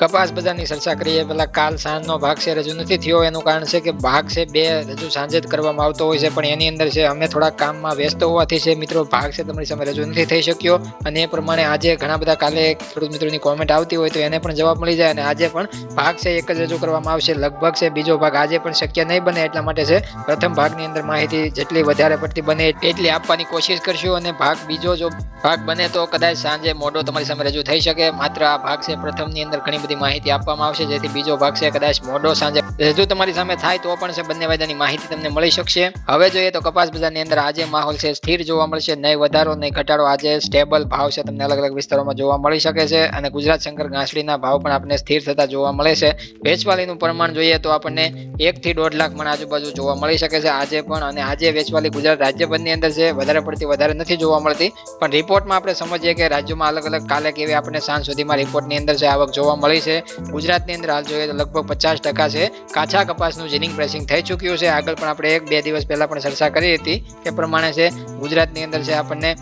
કપાસ બજારની ચર્ચા કરીએ. પેલા કાલ સાંજનો ભાગ છે, રજૂ નથી થયો. એનું કારણ છે કે ભાગ છે બે, રજૂ સાંજે જ કરવામાં આવતો હોય છે. પણ એની અંદર છે, અમે થોડા કામમાં વ્યસ્ત હોવાથી છે, મિત્રો, ભાગ છે, તમારી સામે રજૂ નથી થઈ શક્યો. અને એ પ્રમાણે આજે ઘણા બધા કાલે ખેડૂત મિત્રોની કોમેન્ટ આવતી હોય, તો એને પણ જવાબ મળી જાય અને આજે પણ ભાગ છે, એક જ રજૂ કરવામાં આવશે. લગભગ છે, બીજો ભાગ આજે પણ શક્ય નહીં બને એટલા માટે છે, પ્રથમ ભાગની અંદર માહિતી જેટલી વધારે પડતી બને એટલી આપવાની કોશિશ કરશું. અને ભાગ બીજો જો ભાગ બને તો કદાચ સાંજે મોડો તમારી સામે રજૂ થઈ શકે. માત્ર આ ભાગ છે, પ્રથમની અંદર ઘણી બધી માહિતી આપવામાં આવશે. જેથી બીજો ભાગ છે કદાચ મોડો સાંજે. રજૂ તમારી સામે થાય તો પણ છે બંને વાયદાની માહિતી તમને મળી શકશે. હવે જોઈએ તો કપાસ બજારની અંદર આજે માહોલ છે સ્થિર જોવા મળશે. નહીં વધારો, નહીં ઘટાડો. આજે સ્ટેબલ ભાવ છે તમને અલગ અલગ વિસ્તારોમાં જોવા મળી શકે છે. અને ગુજરાત શંકર ઘાસડીના ભાવ પણ આપણને સ્થિર થતા જોવા મળે છે. વેચવાલીનું પ્રમાણ જોઈએ તો આપણને એકથી દોઢ લાખ મણ આજુબાજુ જોવા મળી શકે છે. આજે પણ અને આજે વેચવાલી ગુજરાત રાજ્યભરની અંદર છે. વધારે પડતી વધારે નથી જોવા મળતી. પણ રિપોર્ટમાં આપણે સમજીએ કે રાજ્યોમાં અલગ અલગ કાલે કેવી આપણને સાંજ સુધીમાં રિપોર્ટની અંદર છે આવક જોવા મળી છે. ગુજરાતની અંદર હાલ જોઈએ તો લગભગ પચાસ ટકા છે. કાચા કપાસનું જીનિંગ પ્રેસિંગ થઈ ચૂક્યું છે. આગળ પણ આપણે એક બે દિવસ પહેલાં પણ ચર્ચા કરી હતી એ પ્રમાણે છે. ગુજરાતની અંદર છે આપણને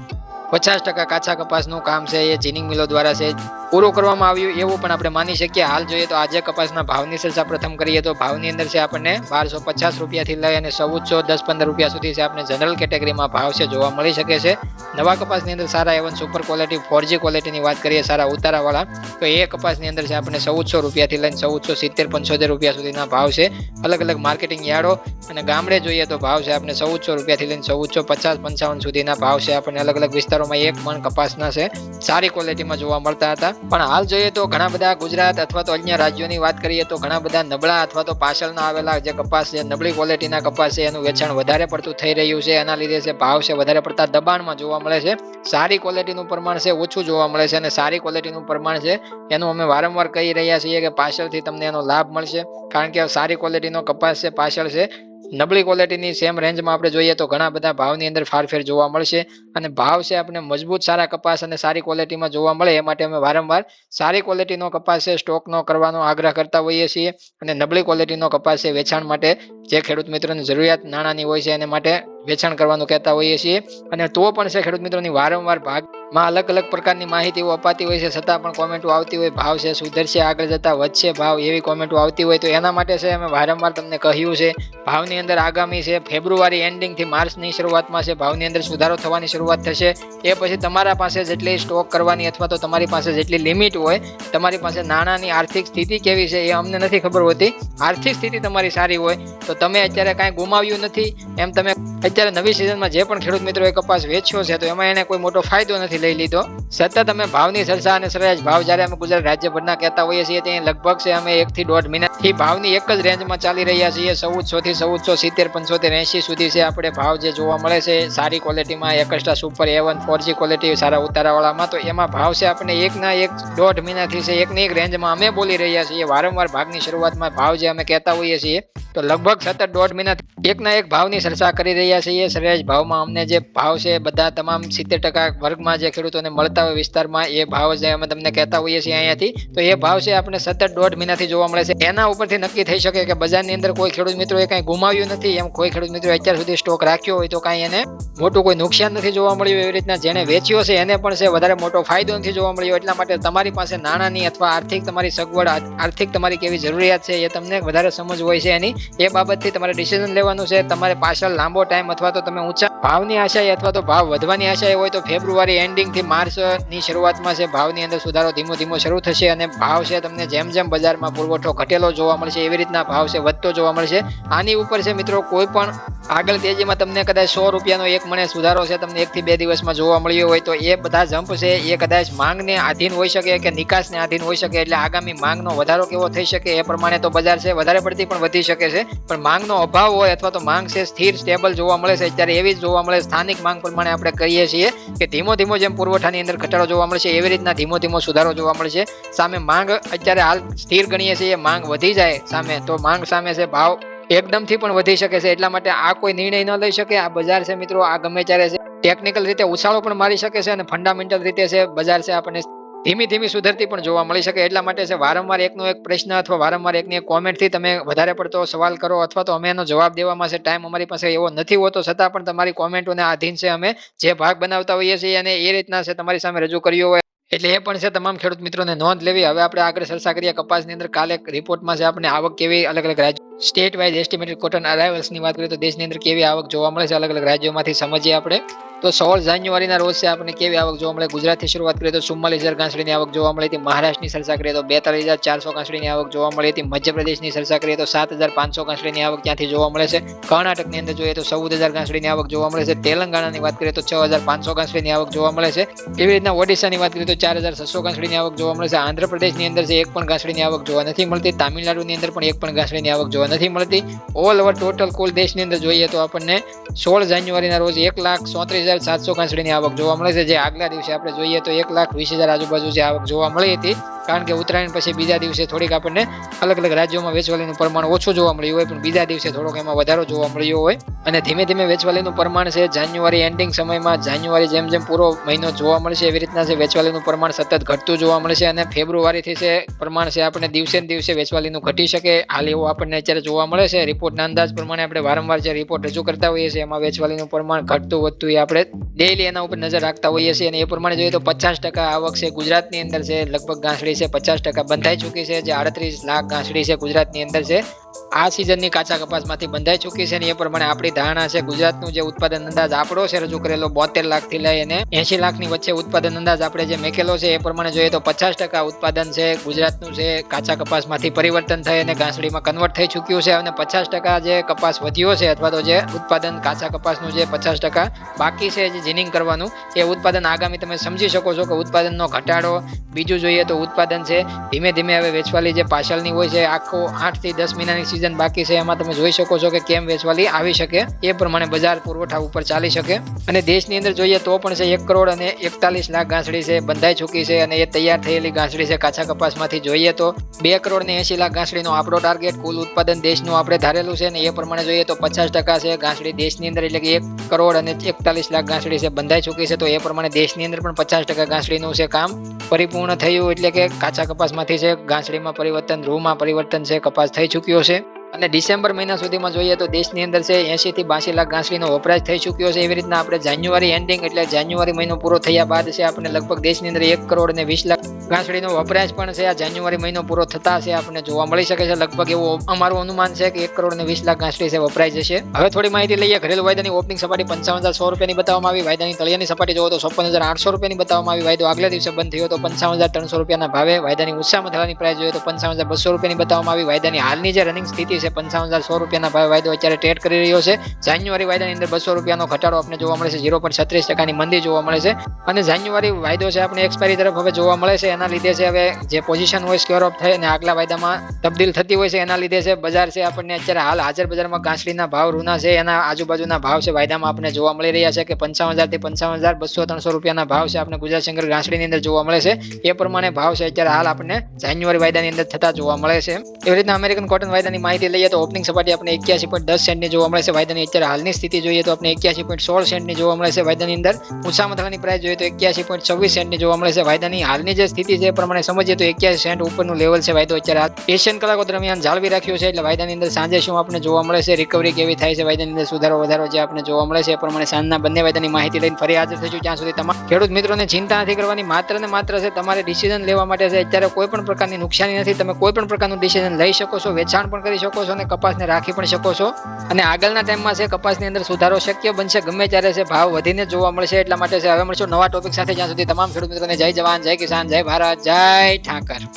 પચાસ ટકા કાચા કપાસનું કામ છે, એ ચીનિંગ મિલો દ્વારા છે. પૂરું કરવામાં આવ્યું એવું પણ આપણે માની શકીએ. હાલ જોઈએ તો આજે કપાસના ભાવની ચર્ચા પ્રથમ કરીએ તો ભાવની અંદર છે આપણને બારસો પચાસ રૂપિયાથી લઈ અને ચૌદસો દસ પંદર રૂપિયા સુધી છે આપણે જનરલ કેટેગરીમાં ભાવ છે, જોવા મળી શકે છે. નવા કપાસની અંદર સારા A one super quality four G ક્વોલિટીની વાત કરીએ, સારા ઉતારાવાળા, તો એ કપાસની અંદર છે આપણને ચૌદસો રૂપિયાથી લઈને ચૌદસો સિત્તેર, પંચોતેર રૂપિયા સુધીના ભાવ છે. અલગ અલગ માર્કેટિંગ યાર્ડો અને ગામડે જોઈએ તો ભાવ છે આપણે ચૌદસો રૂપિયાથી લઈને ચૌદસો પચાસ, પંચાવન સુધીના ભાવ છે. આપણને અલગ અલગ વિસ્તારોમાં એક મણ કપાસના છે. સારી ક્વોલિટીમાં જોવા મળતા હતા. પણ હાલ જોઈએ તો ઘણા બધા ગુજરાત અથવા તો અન્ય રાજ્યોની વાત કરીએ તો ઘણા બધા નબળા અથવા તો પાછળના આવેલા જે કપાસ છે, નબળી ક્વોલિટીના કપાસ છે, એનું વેચાણ વધારે પડતું થઈ રહ્યું છે. એના લીધે છે ભાવ છે વધારે પડતા દબાણમાં જોવા મળે છે. સારી ક્વોલિટીનું પ્રમાણ છે, ઓછું જોવા મળે છે અને સારી ક્વોલિટીનું પ્રમાણ છે, એનું અમે વારંવાર કહી રહ્યા છીએ કે પાછળથી તમને એનો લાભ મળશે. કારણ કે સારી ક્વોલિટીનો કપાસ છે, પાછળ છે. નબળી ક્વોલિટીની સેમ રેન્જમાં આપણે જોઈએ તો ઘણા બધા ભાવની અંદર ફારફેર જોવા મળશે અને ભાવ છે આપણે મજબૂત સારા કપાસ અને સારી ક્વોલિટીમાં જોવા મળે એ માટે અમે વારંવાર સારી ક્વોલિટીનો કપાસ છે સ્ટોકનો કરવાનો આગ્રહ કરતા હોઈએ છીએ અને નબળી ક્વોલિટીનો કપાસ છે વેચાણ માટે જે ખેડૂત મિત્રોની જરૂરિયાત નાણાંની હોય છે એને માટે વેચાણ કરવાનું કહેતા હોઈએ છીએ. અને તો પણ છે ખેડૂત મિત્રોની વારંવાર ભાગમાં અલગ અલગ પ્રકારની માહિતીઓ અપાતી હોય છે, છતાં પણ કોમેન્ટો આવતી હોય, ભાવ છે સુધરશે આગળ જતા વધશે ભાવ એવી કોમેન્ટો આવતી હોય, તો એના માટે છે અમે વારંવાર તમને કહ્યું છે. ભાવની અંદર આગામી છે ફેબ્રુઆરી એન્ડિંગથી માર્ચની શરૂઆતમાં છે, ભાવની અંદર સુધારો થવાની શરૂઆત થશે. એ પછી તમારા પાસે જેટલી સ્ટોક કરવાની અથવા તો તમારી પાસે જેટલી લિમિટ હોય, તમારી પાસે નાણાંની આર્થિક સ્થિતિ કેવી છે એ અમને નથી ખબર હોતી. આર્થિક સ્થિતિ તમારી સારી હોય, તો તમે અત્યારે કાંઈ ગુમાવ્યું નથી. એમ તમે અત્યારે નવી સિઝનમાં જે પણ ખેડૂત મિત્રોએ કપાસ વેચ્યો છે, તો એમાં એને કોઈ મોટો ફાયદો નથી લઈ લીધો. સતત અમે ભાવની ચર્ચા અને સરેરાશ ભાવ જ્યારે અમે ગુજરાત રાજ્યભરના કહેતા હોઈએ છીએ ત્યાં લગભગ છે અમે એકથી દોઢ મહિનાથી ભાવની એક જ રેન્જમાં ચાલી રહ્યા છીએ. ચૌદસો થી ચૌદસો સિત્તેર, પંચોતેર, એંશી સુધી છે આપણે ભાવ જે જોવા મળે છે, સારી ક્વોલિટીમાં extra super A one four G quality સારા ઉતારાવાળામાં. તો એમાં ભાવ છે આપણે એકના એક દોઢ મહિનાથી છે એકની એક રેન્જમાં અમે બોલી રહ્યા છીએ. વારંવાર ભાગની શરૂઆતમાં ભાવ જે અમે કહેતા હોઈએ છીએ, તો લગભગ સતત દોઢ મહિના એકના એક ભાવની ચર્ચા કરી રહ્યા છીએ સરેરાશ ભાવમાં અમને જે ભાવ છે, બધા તમામ સિત્તેર ટકા વર્ગમાં જે ખેડૂતોને મળતા હોય વિસ્તારમાં, એ ભાવ જે અમે તમને કહેતા હોઈએ છીએ અહીંયાથી. તો એ ભાવ છે આપણે સતત દોઢ મહિનાથી જોવા મળે છે. એના ઉપરથી નક્કી થઈ શકે કે બજારની અંદર કોઈ ખેડૂત મિત્રોએ કાંઈ ગુમાવ્યું નથી, એમ કોઈ ખેડૂત મિત્રો અત્યાર સુધી સ્ટોક રાખ્યો હોય તો કાંઈ એને મોટું કોઈ નુકસાન નથી જોવા મળ્યું એવી રીતના જેને વેચ્યો છે, એને પણ છે વધારે મોટો ફાયદો નથી જોવા મળ્યો. એટલા માટે તમારી પાસે નાણાંની અથવા આર્થિક તમારી સગવડ, આર્થિક તમારી કેવી જરૂરિયાત છે એ તમને વધારે સમજ હોય છે એની. એ બાબતથી તમારે ડિસિઝન લેવાનું છે. તમારે પાછળ લાંબો ટાઈમ અથવા તો તમે ઊંચા ભાવની આશાએ અથવા તો ભાવ વધવાની આશાએ હોય તો ફેબ્રુઆરી એન્ડિંગથી માર્ચની શરૂઆતમાં છે ભાવની અંદર સુધારો ધીમો ધીમો શરૂ થશે અને ભાવ છે તમને જેમ જેમ બજારમાં પુરવઠો ઘટેલો જોવા મળશે એવી રીતના ભાવ છે વધતો જોવા મળશે. આની ઉપર છે મિત્રો કોઈ પણ આગળ તેજીમાં તમને કદાચ સો રૂપિયાનો એક મને સુધારો છે, તમને એકથી બે દિવસમાં જોવા મળ્યો હોય તો એ બધા જમ્પ છે, એ કદાચ માંગને આધીન હોઈ શકે કે નિકાસને આધીન હોઈ શકે, એટલે આગામી માંગનો વધારો કેવો થઈ શકે એ પ્રમાણે તો બજાર છે, વધારે પડતી પણ વધી શકે છે. પણ માંગનો અભાવ હોય અથવા તો માંગ છે, સ્થિર, સ્ટેબલ જોવા મળે છે, અત્યારે એવી જ જોવા મળે, સ્થાનિક માંગ પ્રમાણે આપણે કહીએ છીએ કે ધીમો ધીમો જેમ પુરવઠાની અંદર ઘટાડો જોવા મળશે એવી રીતના ધીમો ધીમો સુધારો જોવા મળશે સામે માંગ અત્યારે હાલ સ્થિર ગણીએ છીએ, માંગ વધી જાય સામે, તો માંગ સામે છે, ભાવ એકદમથી પણ વધી શકે છે. એટલા માટે આ કોઈ નિર્ણય ન લઈ શકે. આ બજાર છે મિત્રો, આ ગમે ત્યારે છે. ટેકનિકલ રીતે ઉછાળો પણ મારી શકે છે અને ફંડામેન્ટલ રીતે છે બજાર છે આપણને ધીમી ધીમી સુધરતી પણ જોવા મળી શકે. એટલા માટે છે, વારંવાર એકનો એક પ્રશ્ન અથવા વારંવાર એકની એક કોમેન્ટથી તમે વધારે પડતો સવાલ કરો અથવા તો અમે એનો જવાબ દેવામાં છે. ટાઈમ અમારી પાસે એવો નથી હોતો. છતાં પણ તમારી કોમેન્ટોને આધીન છે અમે જે ભાગ બનાવતા હોઈએ છીએ અને એ રીતના છે તમારી સામે રજૂ કર્યો હોય. એટલે એ પણ છે, તમામ ખેડૂત મિત્રોને નોંધ લેવી. હવે આપણે આગળ ચર્ચા કરીએ. કપાસની અંદર કાલે રિપોર્ટમાં છે આપણે આવક કેવી અલગ અલગ રાજ્ય સ્ટેટ વાઇઝ એસ્ટિમેટેડ કોટન અરાઇવલ્સની વાત કરીએ તો દેશની અંદર કેવી આવક જોવા મળે છે? અલગ અલગ રાજ્યોમાંથી સમજીએ આપણે. તો સોળ જાન્યુઆરીના રોજ આપણે કેવી આવક જોવા મળે? ગુજરાતથી શરૂઆત કરીએ તો ચુમ્માલીસ હજાર ઘાસડીની આવક જોવા મળી હતી. મહારાષ્ટ્રની સરસા કરીએ તો બેતાલીસ હજાર ચારસો ઘાસડીની આવક જોવા મળી હતી. મધ્યપ્રદેશની સરસા કરીએ તો સાત હજાર પાંચસો ઘાસડીની આવક ત્યાંથી જોવા મળે છે. કર્ણાટકની અંદર જોઈએ તો ચૌદ હજાર ઘાસડીની આવક જોવા મળે છે. તેલંગાણાની વાત કરીએ તો છ હજાર પાંચસો ઘાસડીની આવક જોવા મળે છે. એવી રીતના ઓડિશાની વાત કરીએ તો ચાર હજાર છસો ઘાસડીની આવક જોવા મળે છે. આંધ્રપ્રદેશની અંદર છે એક પણ ઘાસડીની આવક જોવા નથી મળતી. તામિલનાડુની અંદર પણ એક પણ ઘાસડીની આવક જોવા નથી મળતી. ઓલ ઓવર ટોટલ કુલ દેશની અંદર જોઈએ તો આપણને સોળ જાન્યુઆરીના રોજ એક લાખ ચોત્રીસ હજાર સાતસો ગાંસડીની આવક જોવા મળે છે. જે આગલા દિવસે આપણે જોઈએ તો એક લાખ વીસ હજાર આજુબાજુ જે આવક જોવા મળી હતી. કારણ કે ઉત્તરાયણ પછી બીજા દિવસે થોડીક આપણને અલગ અલગ રાજ્યોમાં વેચવાલીનું પ્રમાણ ઓછું જોવા મળ્યું હોય, પણ બીજા દિવસે થોડોક એમાં વધારો જોવા મળ્યો હોય. અને ધીમે ધીમે વેચવાલીનું પ્રમાણ છે. જાન્યુઆરી એન્ડિંગ સમયમાં જાન્યુઆરી જેમ જેમ પૂરો મહિનો જોવા મળશે, એવી રીતના છે વેચવાલીનું પ્રમાણ સતત ઘટતું જોવા મળશે. અને ફેબ્રુઆરીથી છે પ્રમાણ છે આપણે દિવસે ને દિવસે વેચવાલીનું ઘટી શકે. હાલ એવું આપણને અત્યારે જોવા મળે છે. રિપોર્ટના અંદાજ પ્રમાણે આપણે વારંવાર જે રિપોર્ટ રજૂ કરતા હોઈએ છીએ, એમાં વેચવાલીનું પ્રમાણ ઘટતું વધતું એ આપણે ડેઈલી એના ઉપર નજર રાખતા હોઈએ છીએ અને એ પ્રમાણે જોઈએ તો પચાસ ટકા આવક છે ગુજરાતની અંદર છે, લગભગ ગાંસડી છે પચાસ ટકા બંધાઈ ચૂકી છે, જે આડત્રીસ લાખ ગાંસડી છે ગુજરાતની અંદર છે. આ સિઝનની કાચા કપાસમાંથી બંધાઈ ચૂકી છે અને એ પ્રમાણે આપણી ધારણા છે, ગુજરાતનું જે ઉત્પાદન અંદાજ આપણો છે, રજૂ કરેલો બોતેર લાખથી લઈ એસી લાખની વચ્ચે ઉત્પાદન અંદાજ આપણે જે મેકેલો છે, એ પ્રમાણે જોઈએ તો પચાસ ટકા ઉત્પાદન છે, ગુજરાતનું છે કાચા કપાસમાંથી પરિવર્તન થઈ અને ઘાસડીમાં કન્વર્ટ થઈ ચૂક્યું છે અને પચાસ ટકા જે કપાસ વધ્યો છે અથવા તો જે ઉત્પાદન કાચા કપાસનું જે પચાસ ટકા બાકી છે, જે જીનિંગ કરવાનું, એ ઉત્પાદન આગામી તમે સમજી શકો છો કે ઉત્પાદનનો ઘટાડો, બીજું જોઈએ તો ઉત્પાદન છે, ધીમે ધીમે હવે વેચવાલી જે પાછળની હોય છે, આખો આઠથી દસ મહિનાની સિઝન બાકી છે, એમાં તમે જોઈ શકો છો કે કેમ વેચવાલી આવી શકે. એ પ્રમાણે બજાર પુરવઠા ઉપર ચાલી શકે. અને દેશની અંદર જોઈએ તો પણ છે, એક કરોડ અને એકતાલીસ લાખ ગાંસડી છે, બંધાઈ ચૂકી છે અને એ તૈયાર થયેલી ગાંસડી છે કાચા કપાસમાંથી. જોઈએ તો બે કરોડ ને એસી લાખ ગાંસડીનો આપણો ટાર્ગેટ કુલ ઉત્પાદન દેશનું આપણે ધારેલું છે અને એ પ્રમાણે જોઈએ તો પચાસ ટકા છે ગાંસડી દેશની અંદર, એટલે કે એક કરોડ અને એકતાલીસ લાખ ગાંસડી છે, બંધાઈ ચૂકી છે. તો એ પ્રમાણે દેશની અંદર પણ પચાસ ટકા ગાંસડીનું છે કામ પરિપૂર્ણ થયું, એટલે કે કાચા કપાસમાંથી છે ગાંસડીમાં પરિવર્તન, રૂમાં પરિવર્તન છે, કપાસ થઈ ચૂક્યો છે. અને ડિસેમ્બર મહિના સુધીમાં જોઈએ તો દેશની અંદર છે એસી બાસી લાખ ગાંસડીનો વપરાશ થઈ ચૂક્યો છે. એવી રીતના આપણે જાન્યુઆરી એન્ડિંગ એટલે જાન્યુઆરી મહિનો પૂરો થયા બાદ છે આપણે લગભગ દેશની અંદર એક કરોડ અને વીસ લાખ ઘાસડીનો વપરાશ પણ છે. આ જાન્યુઆરી મહિનો પૂરો થતા છે આપણને જોવા મળી શકે છે. લગભગ એવું અમારું અનુમાન છે કે એક કરોડ ને વીસ લાખ ઘાસડી છે વપરાય જશે. હવે થોડી માહિતી લઈએ. ઘરેલું વાયદાની ઓપનિંગ સપાટી પંચાવન હજાર સો રૂપિયાની બતાવવામાં આવી. વાયદાની તળિયાની સપાટી જોવો તો છપ્પન હજાર આઠસો રૂપિયાની બતાવવામાં આવી. વાયદો આગલા દિવસે બંધ થયો તો પંચાવન હજાર ત્રણસો રૂપિયાના ભાવે. વાયદાની ઉત્સાહમાં થવાની પ્રાઇસ જોઈએ તો પંચાવન હજાર બસો રૂપિયાની બતાવવામાં આવી. વાયદાની હાલની જે રનિંગ સ્થિતિ છે, પંચાવન હજાર સો રૂપિયાના ભાવે વાયદો અત્યારે ટ્રેડ કરી રહ્યો છે. જાન્યુઆરી વાયદાની અંદર બસો રૂપિયાનો ઘટાડો આપણે જોવા મળે છે, ઝીરો પોઈન્ટ છત્રીસ ટકાની મંદી જોવા મળે છે. અને જાન્યુઆરી વાયદો છે, આપણે એક્સપાયરી તરફ હવે જોવા મળે છે, એના લીધે છે હવે જે પોઝિશન હોય સ્ક્યોર ઓફ થઈ અને આગલા વાયદામાં તબદીલ થતી હોય છે, એના લીધે છે, બજાર છે, આપણને અત્યારે હાલ હાજર બજારમાં ગાંસડીના ભાવ રૂના છે, એના આજુબાજુના ભાવ છે, વાયદામાં આપણે જોવા મળી રહ્યા છે કે પંચાવન હજારથી પંચાવન હજાર બસો ત્રણસો રૂપિયાના ભાવ છે આપણે ગુજરાત શંકર ગાંસડીની અંદર જોવા મળે છે. એ પ્રમાણે ભાવ છે, અત્યારે હાલ આપણને જાન્યુઆરી વાયદાની અંદર થતા જોવા મળે છે. એવી રીતના અમેરિકન કોટન વાયદાની માહિતી લઈએ તો ઓપનિંગ સપાટી આપણે એક્યાસી પોઈન્ટ દસ સેન્ટની જોવા મળે છે. વાયદાની અત્યારે હાલની સ્થિતિ જોઈએ તો આપણે એક્યાસી પોઈન્ટ સોળ સેન્ટની જોવા મળે છે. વાયદાની અંદર ઊંચા મથાની પ્રાઇસ જોઈએ તો એક્યાસી પોઈન્ટ છવ્વીસ સેન્ટની જોવા મળે છે. વાયદાની હાલની જે સ્થિતિ છે પ્રમાણે સમજીએ તો એક્યાસી સેન્ટ ઉપરનું લેવલ છે વાયદો અત્યારે એશિયન કલાકો દરમિયાન જાળવી રાખ્યો છે એટલે વાયદાની અંદર સાંજે શું આપણે જોવા મળે છે? રિકવરી કેવી થાય છે? વાયદાની અંદર સુધારો વધારો જે આપણે જોવા મળે છે એ પ્રમાણે સાંજના બંને વાયદાની માહિતી લઈને ફરી હાજર થઈશું જ્યાં સુધી તમામ ખેડૂત મિત્રોને ચિંતા નથી કરવાની. માત્ર ને માત્ર છે તમારે ડિસિઝન લેવા માટે છે. અત્યારે કોઈ પણ પ્રકારની નુકસાની નથી. તમે કોઈ પણ પ્રકારનું ડિસિઝન લઈ શકો છો. વેચાણ પણ કરી શકો છો અને કપાસને રાખી પણ શકો છો. અને આગળના ટાઈમમાં છે, કપાસની અંદર સુધારો શક્ય બનશે, ગમે ત્યારે છે, ભાવ વધીને જોવા મળશે. એટલા માટે છે, હવે મળશું નવા ટોપિક સાથે. જ્યાં સુધી તમામ ખેડૂત મિત્રોને જય જવાન, જય કિસાન, જય ભારત, જય ઠાકર.